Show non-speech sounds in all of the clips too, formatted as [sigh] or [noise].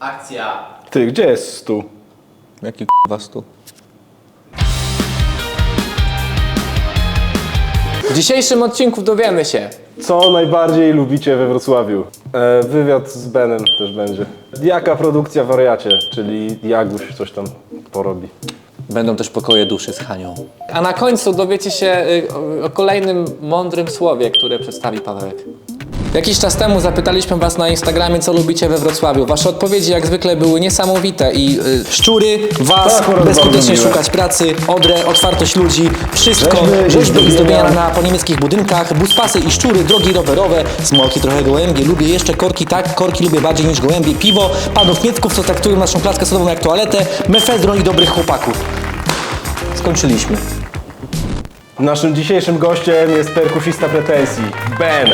Akcja. Ty, gdzie jest stół? Jaki k***wa stół? W dzisiejszym odcinku dowiemy się, Co najbardziej lubicie we Wrocławiu? E, wywiad z Benem też będzie. Jaka produkcja w wariacie, czyli Jaguś coś tam porobi. Będą też pokoje duszy z Hanią. a na końcu dowiecie się y, o, o kolejnym mądrym słowie, które przedstawi Pawełek. Jakiś czas temu zapytaliśmy Was na Instagramie, co lubicie we Wrocławiu. Wasze odpowiedzi jak zwykle były niesamowite i y, szczury, Was, To akurat bezskutecznie bardzo miłe. szukać pracy, Odrę, otwartość ludzi, wszystko, Rzeźby i rzeźby i zdobienia zdobienia. na po niemieckich budynkach, buspasy i szczury, drogi rowerowe, smolki trochę gołębie, lubię jeszcze korki, tak, korki lubię bardziej niż gołębie, piwo, panów Miecków, co traktują naszą klatkę sodową jak toaletę, mefedron i dobrych chłopaków. Skończyliśmy. Naszym dzisiejszym gościem jest perkusista pretensji, Ben.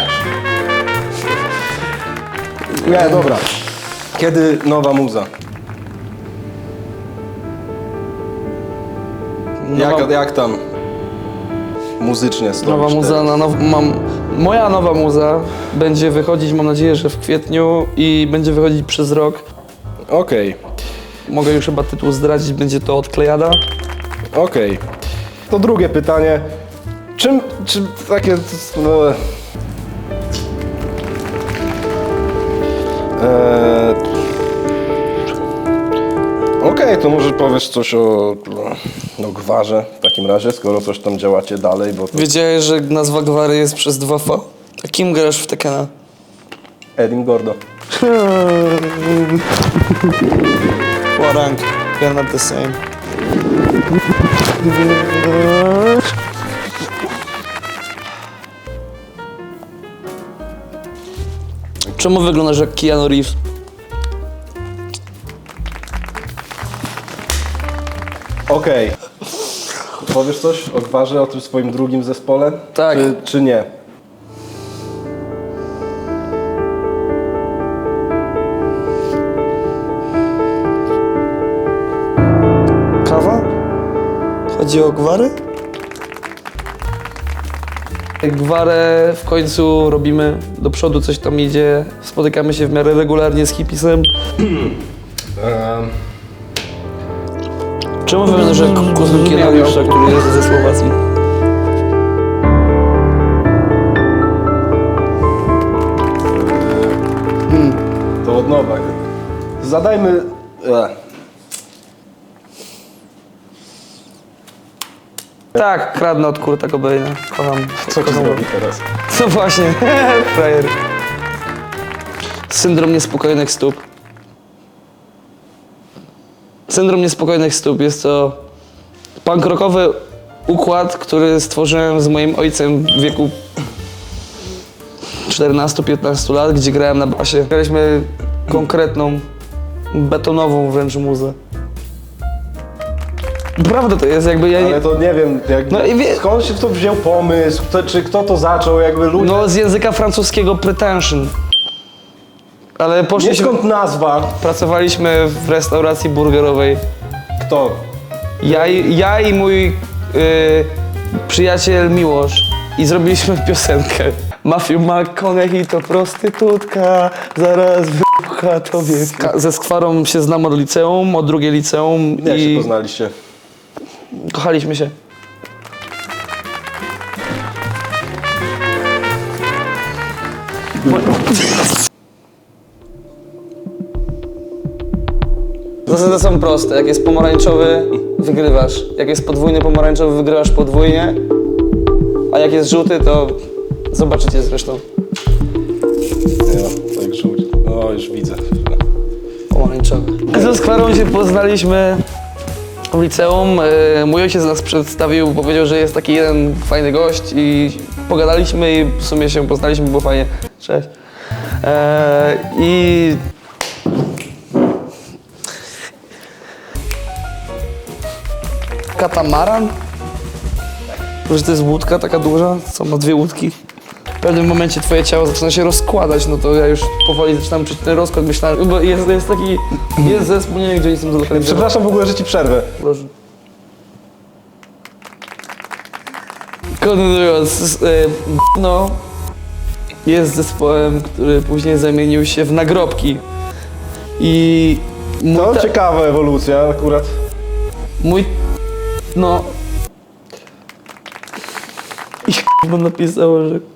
Nie, dobra. Kiedy nowa muza? Jak, jak tam muzycznie stoisz Nowa muza teraz? na now, mam. Moja nowa muza będzie wychodzić, mam nadzieję, że w kwietniu i będzie wychodzić przez rok. Okej, Mogę już chyba tytuł zdradzić, będzie to odklejada. okej. To drugie pytanie. Czym, czy takie... No, Eee, Okej, to może powiesz coś o, o gwarze w takim razie, skoro coś tam działacie dalej, bo to Wiedziałeś, że nazwa gwary jest przez 2V? A kim grasz w Tekena? Edim Gordo. Warank. We're not the same. Czemu wyglądasz jak Keanu Reeves? Okej. Powiesz coś o gwarze, o tym swoim drugim zespole? Tak. Czy, czy nie? Kawa? Chodzi o gwary? Gwarę w końcu robimy, do przodu coś tam idzie, spotykamy się w miarę regularnie z hipisem. Czemu wyglądasz jak kuzyn Kielawiusza, który jest ze Słowacji? To od nowa. Zadajmy... E. Tak, kradnę od Kurta Cobaina. Kocham. Co ci kocham go. zrobi teraz? [laughs] No właśnie, [laughs] frajer. Syndrom niespokojnych stóp. Syndrom niespokojnych stóp jest to pankrokowy układ, który stworzyłem z moim ojcem w wieku 14-15 lat, gdzie grałem na basie. Graliśmy konkretną, betonową wręcz muzę. Prawda to jest, jakby ja nie... Ale to nie wiem, jak, No i wie- skąd się to wziął pomysł, kto, czy kto to zaczął, jakby ludzie... No z języka francuskiego pretension. Ale nie poszliśmy... skąd nazwa, Pracowaliśmy w restauracji burgerowej. kto? Ja i, ja i mój y, przyjaciel Miłosz. I zrobiliśmy piosenkę. Matthew McConaughey to prostytutka, zaraz wybucha tobie. Ka- ze skwarą się znam od liceum, od drugiej liceum Jak się i poznaliście? Kochaliśmy się. Zasady są proste. Jak jest pomarańczowy, wygrywasz. Jak jest podwójny pomarańczowy, wygrywasz podwójnie. A jak jest żółty, to zobaczycie zresztą. Nie no, tak żółć. No, już widzę. Pomarańczowy. Ze Skwarą się poznaliśmy w liceum. E, Mój ojciec nas przedstawił, powiedział, że jest taki jeden fajny gość i pogadaliśmy i w sumie się poznaliśmy, było fajnie. Cześć. E, I katamaran? Że to jest łódka taka duża, co ma dwie łódki. W pewnym momencie twoje ciało zaczyna się rozkładać, no to ja już powoli zaczynam czuć ten rozkład, myślałem, bo jest, jest taki, jest zespół, nie wiem gdzie jestem zlokalizowany. Przepraszam w ogóle, że ci przerwę. Proszę. Kontynuując, e, no, jest zespołem, który później zamienił się w nagrobki. I mój, To ta- ciekawa ewolucja akurat. mój no... I chyba napisało, że.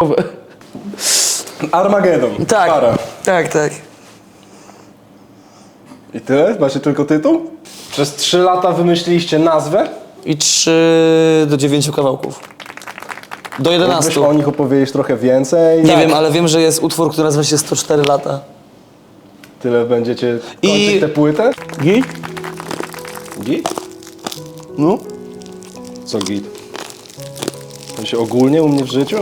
[laughs] Armagedon. Tak, Para. tak, tak. I tyle? Macie tylko tytuł? Przez 3 lata wymyśliliście nazwę? I 3 do 9 kawałków. Do 11. Mógłbyś o nich opowiedzieć trochę więcej? Nie wiem, ale wiem, że jest utwór, który nazywa się 104 lata. Tyle będziecie I- kończyć tę płytę? Git? Git? No. Co git? To się ogólnie u mnie w życiu?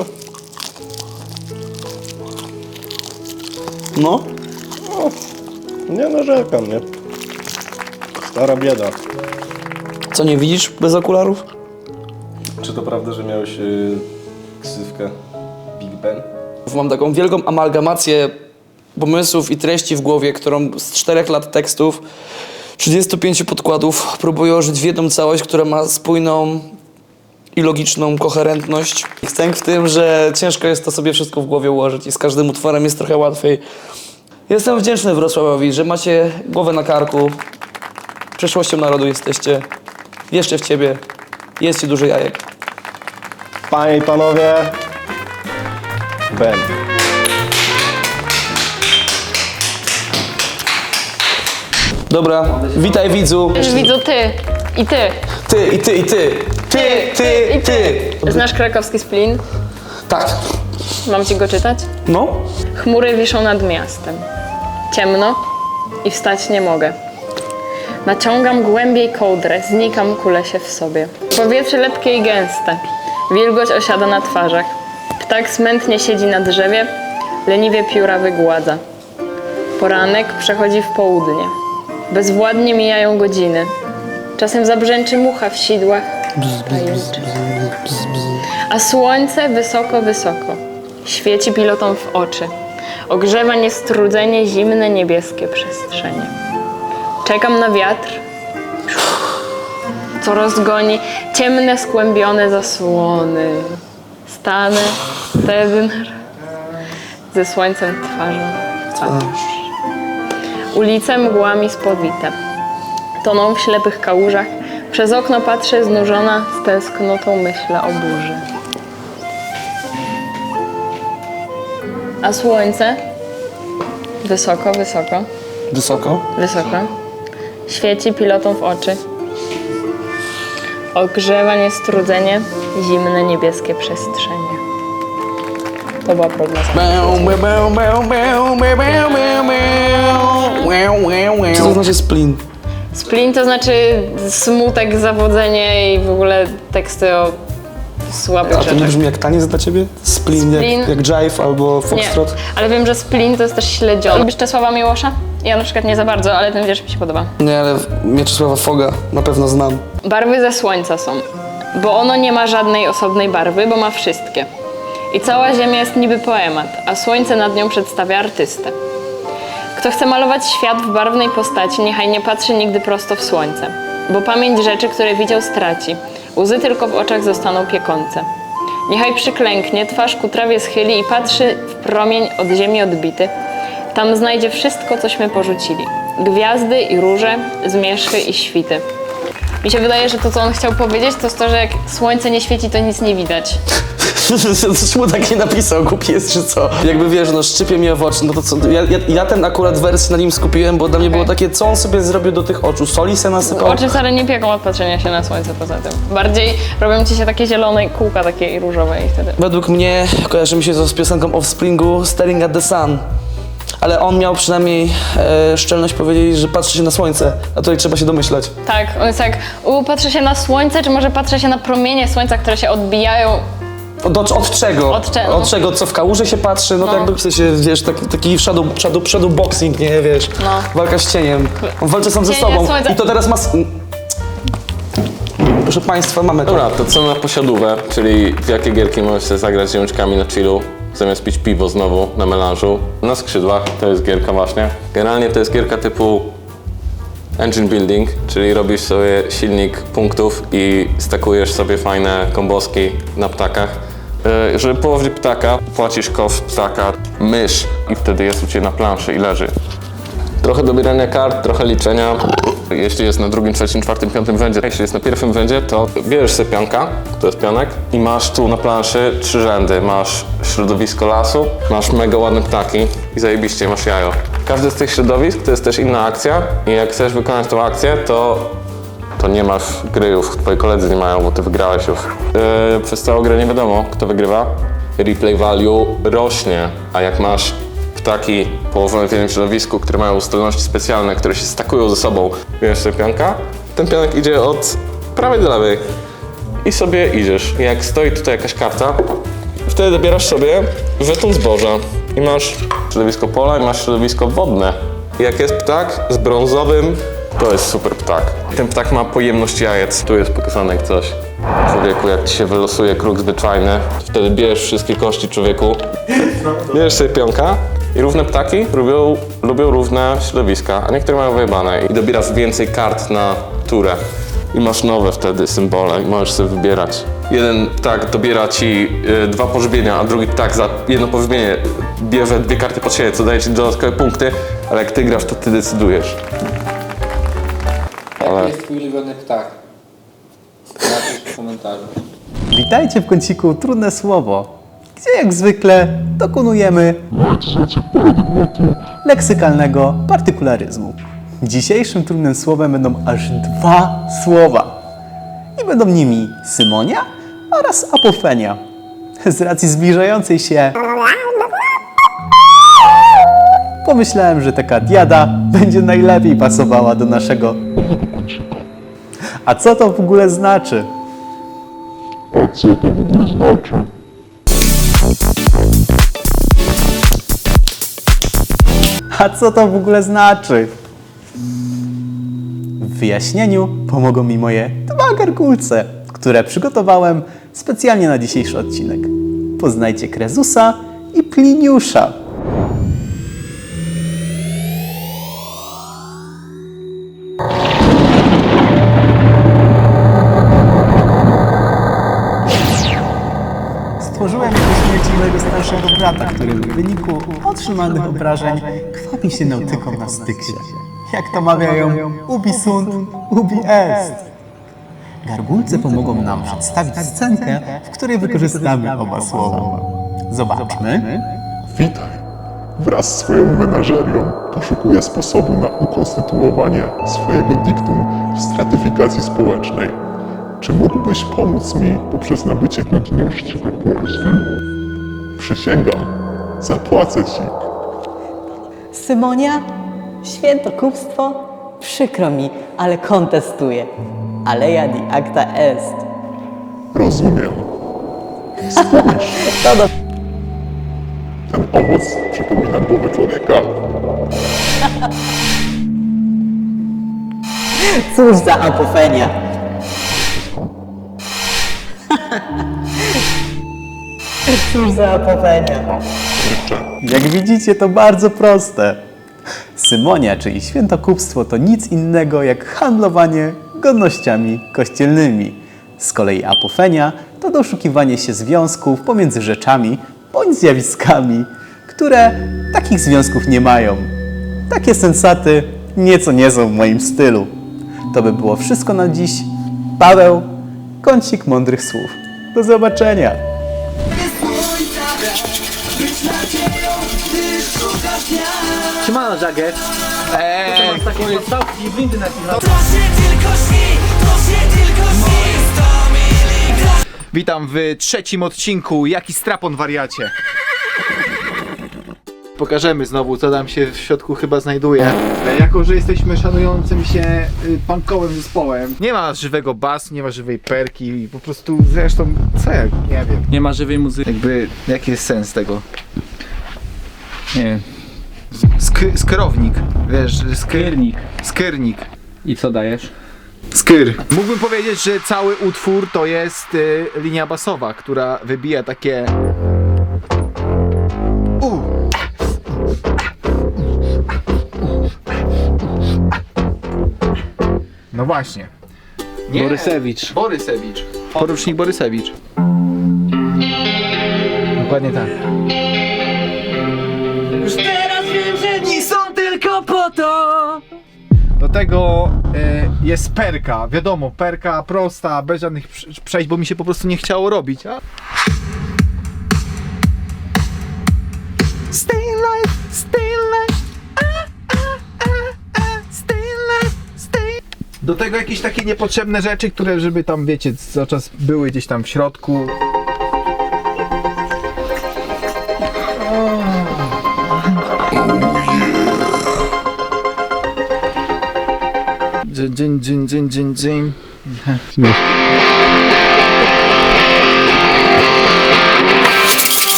No. Nie narzekam, nie? Stara bieda. Co, nie widzisz bez okularów? Czy to prawda, że miałeś yy, ksywkę Big Ben? Mam taką wielką amalgamację pomysłów i treści w głowie, którą z czterech lat tekstów, 35 podkładów próbuję ułożyć w jedną całość, która ma spójną i logiczną koherentność. I Chcę w tym, że ciężko jest to sobie wszystko w głowie ułożyć i z każdym utworem jest trochę łatwiej. Jestem wdzięczny Wrocławowi, że macie głowę na karku. Przyszłością narodu jesteście. Wierzcie w ciebie. Jest ci duży jajek. Panie i panowie, Ben. Dobra, witaj widzu. Widzu ty i ty. Ty i ty i ty. Ty, ty, i ty. Znasz krakowski splin? Tak. Mam ci go czytać? No. Chmury wiszą nad miastem. Ciemno i wstać nie mogę. Naciągam głębiej kołdrę, znikam, kulę się w sobie. Powietrze lepkie i gęste. Wilgoć osiada na twarzach. Ptak smętnie siedzi na drzewie, leniwie pióra wygładza. Poranek przechodzi w południe. Bezwładnie mijają godziny. Czasem zabrzęczy mucha w sidłach. A słońce wysoko, wysoko. Świeci pilotom w oczy. Ogrzewa niestrudzenie zimne niebieskie przestrzenie. Czekam na wiatr, co rozgoni ciemne, skłębione zasłony. Stanę wtedy ze słońcem twarzą w twarz. Ulice mgłami spowite. Toną w ślepych kałużach. Przez okno patrzę znużona, z tęsknotą myślę o burzy. A słońce wysoko, wysoko, Wysoko. wysoko świeci pilotom w oczy. Ogrzewa niestrudzenie zimne niebieskie przestrzenie. To była prognoza. Co to znaczy splin? Splin to znaczy smutek, zawodzenie i w ogóle teksty o słabych A to nie rzeczach. brzmi jak taniec dla ciebie? Splin, Splin? Jak, jak jive albo Nie, foxtrot? ale wiem, że splin to jest też śledziony. Lubisz Czesława Miłosza? Ja na przykład nie za bardzo, ale ten wiersz mi się podoba. Nie, ale Mieczysława Foga na pewno znam. Barwy ze słońca są, bo ono nie ma żadnej osobnej barwy, bo ma wszystkie. I cała ziemia jest niby poemat, a słońce nad nią przedstawia artystę. Kto chce malować świat w barwnej postaci, niechaj nie patrzy nigdy prosto w słońce, bo pamięć rzeczy, które widział, straci. Łzy tylko w oczach zostaną piekące. Niechaj przyklęknie, twarz ku trawie schyli i patrzy w promień od ziemi odbity. Tam znajdzie wszystko, cośmy porzucili. Gwiazdy i róże, zmierzchy i świty. Mi się wydaje, że to, co on chciał powiedzieć, to jest to, że jak słońce nie świeci, to nic nie widać. [laughs] Czemu tak nie napisał? Głupi jest, czy co? Jakby wiesz, no szczypie mnie w oczy, no to co? Ja, ja, ja ten akurat wers na nim skupiłem, bo dla mnie było takie, co on sobie zrobił do tych oczu? Soli se nasypał? Oczy wcale nie pieką od patrzenia się na słońce poza tym. Bardziej robią ci się takie zielone kółka takie różowe i wtedy... Według mnie kojarzy mi się to z piosenką Offspringu Staring at the Sun. Ale on miał przynajmniej e, szczelność powiedzieć, że patrzy się na słońce, a tutaj trzeba się domyślać. Tak, on jest jak, u, patrzę się na słońce, czy może patrzę się na promienie słońca, które się odbijają. Od, od, od czego? Od cze- no. Od czego? Co w kałuże się patrzy? No, No. tak jakby w sensie, wiesz, taki, taki shadow, shadow, shadow boxing, nie wiesz? No. Walka z cieniem. On walczy sam ze Cienie sobą. słońca. I to teraz ma... s- Proszę Państwa, mamy to. Dobra, to co na posiadówę, czyli w jakie gierki możesz sobie zagrać z ziomeczkami na chillu, zamiast pić piwo znowu na melanżu. Na skrzydłach to jest gierka właśnie. Generalnie to jest gierka typu engine building, czyli robisz sobie silnik punktów i stakujesz sobie fajne komboski na ptakach. Yy, Żeby połowić ptaka, płacisz kosz ptaka, mysz i wtedy jest u Ciebie na planszy i leży. Trochę dobierania kart, trochę liczenia. Jeśli jest na drugim, trzecim, czwartym, piątym wędzie, jeśli jest na pierwszym wędzie, to bierzesz sobie pionka, to jest pionek, i masz tu na planszy trzy rzędy. Masz środowisko lasu, masz mega ładne ptaki i zajebiście masz jajo. Każde z tych środowisk to jest też inna akcja i jak chcesz wykonać tą akcję, to to nie masz gryjów, twoi koledzy nie mają, bo ty wygrałeś już. Yy, przez całą grę nie wiadomo, kto wygrywa. Replay value rośnie, a jak masz ptaki położone w jednym środowisku, które mają uzdolności specjalne, które się stakują ze sobą, bierzesz sobie pionka, ten pionek idzie od prawej do lewej i sobie idziesz. Jak stoi tutaj jakaś karta, wtedy dobierasz sobie żeton zboża i masz środowisko pola i masz środowisko wodne. I jak jest ptak z brązowym, to jest super ptak. Ten ptak ma pojemność jajec. Tu jest pokazane jak coś. Człowieku, jak ci się wylosuje kruk zwyczajny, wtedy bierz wszystkie kości człowieku, bierzesz sobie pionka i równe ptaki lubią, lubią równe środowiska, a niektóre mają wyjebane i dobierasz więcej kart na turę i masz nowe wtedy symbole i możesz sobie wybierać. Jeden ptak dobiera ci y, dwa pożywienia, a drugi ptak za jedno pożywienie bierze dwie karty pod siebie, co daje ci dodatkowe punkty, ale jak ty grasz, to ty decydujesz. Jaki jest twój ulubiony ptak? Napisz w komentarzu. Witajcie w kąciku Trudne Słowo, gdzie jak zwykle dokonujemy leksykalnego partykularyzmu. Dzisiejszym trudnym słowem będą aż dwa słowa. I będą nimi symonia oraz apofenia. Z racji zbliżającej się pomyślałem, że taka diada będzie najlepiej pasowała do naszego. A co to w ogóle znaczy? A co to w ogóle znaczy? W wyjaśnieniu pomogą mi moje dwa gargulce, które przygotowałem specjalnie na dzisiejszy odcinek. Poznajcie Krezusa i Pliniusza. Stworzyłem śmierci mojego starszego brata, który w wyniku otrzymanych obrażeń kwapi się nautyką na styksie. Jak to mawiają, ubi sunt, ubi est. Gargulce pomogą nam przedstawić scenkę, w której wykorzystamy oba słowa. Zobaczmy. Witaj. Wraz z swoją menażerią poszukuję sposobu na ukonstytuowanie swojego diktum w stratyfikacji społecznej. Czy mógłbyś pomóc mi poprzez nabycie we Polsce? Przysięgam, zapłacę ci. Symonia, świętokupstwo? Przykro mi, ale kontestuję. Aleja di acta est. Rozumiem. [laughs] Spójrz. Ten owoc przypomina głowę człowieka. Cóż za apofenia. [laughs] Cóż za apofenia. Jak widzicie, to bardzo proste. Symonia, czyli świętokupstwo, to nic innego jak handlowanie godnościami kościelnymi. Z kolei apofenia to doszukiwanie się związków pomiędzy rzeczami bądź zjawiskami, które takich związków nie mają. Takie sensaty nieco nie są w moim stylu. To by było wszystko na dziś. Paweł, kącik mądrych słów. Do zobaczenia. Siemano, Jacket. Eee, takie podstawki i blindy na chwilę. Witam w trzecim odcinku Jaki strapon wariacie. Pokażemy znowu, co tam się w środku chyba znajduje. Jako, że jesteśmy szanującym się y, punkowym zespołem, nie ma żywego basu, nie ma żywej perki i po prostu zresztą, co ja, nie wiem. Nie ma żywej muzyki. Jakby, jaki jest sens tego? Nie wiem. Sk skrownik, wiesz, skr Piernik. skyrnik. I co dajesz? Skyr. Mógłbym powiedzieć, że cały utwór to jest y, linia basowa, która wybija takie. No właśnie. Nie. Borysewicz. Borysewicz. Porucznik Borysewicz. Dokładnie tak. Już teraz wiem, że dni są tylko po złoto! Do tego e, jest perka, wiadomo, perka prosta, bez żadnych prze- przejść, bo mi się po prostu nie chciało robić. A? Stay alive, Do tego jakieś takie niepotrzebne rzeczy, które żeby tam, wiecie, cały czas były gdzieś tam w środku. Dżin, dżin, dżin, dżin, dżin,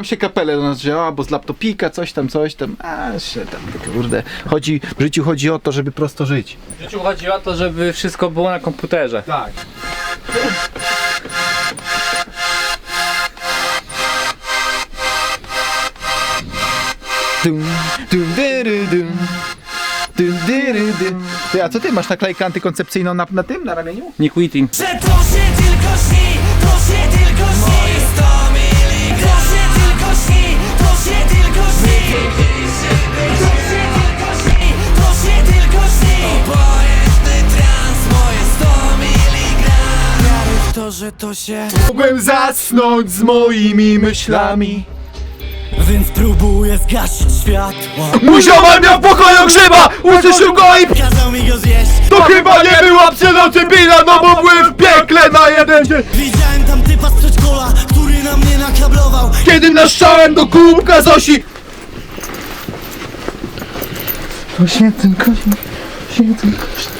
Próbują się kapelę do nas wzięła, bo z laptopika, coś tam, coś tam. A, się tam, kurde. Chodzi, w życiu chodzi o to, żeby prosto żyć. W życiu chodzi o to, żeby wszystko było na komputerze. Tak. Dum, dum, dyry, dum. Dum, dyry, dum. Ty, a co ty masz naklejkę antykoncepcyjną na, na tym, na ramieniu? Nie quitting. Że to się tylko śni, W to, że to się Mogłem zasnąć z moimi myślami. Więc próbuję zgasić światło Mój ziomal miał w pokoju grzyba! Usłyszał go i Kazał mi go zjeść to chyba nie była psylocybina, no bo byłem w piekle na jeden dzień. Widziałem tam typa z przedszkola, który na mnie nakablował Kiedy naszczałem do kubka Zosi. O świętym kozie, świętym kozie.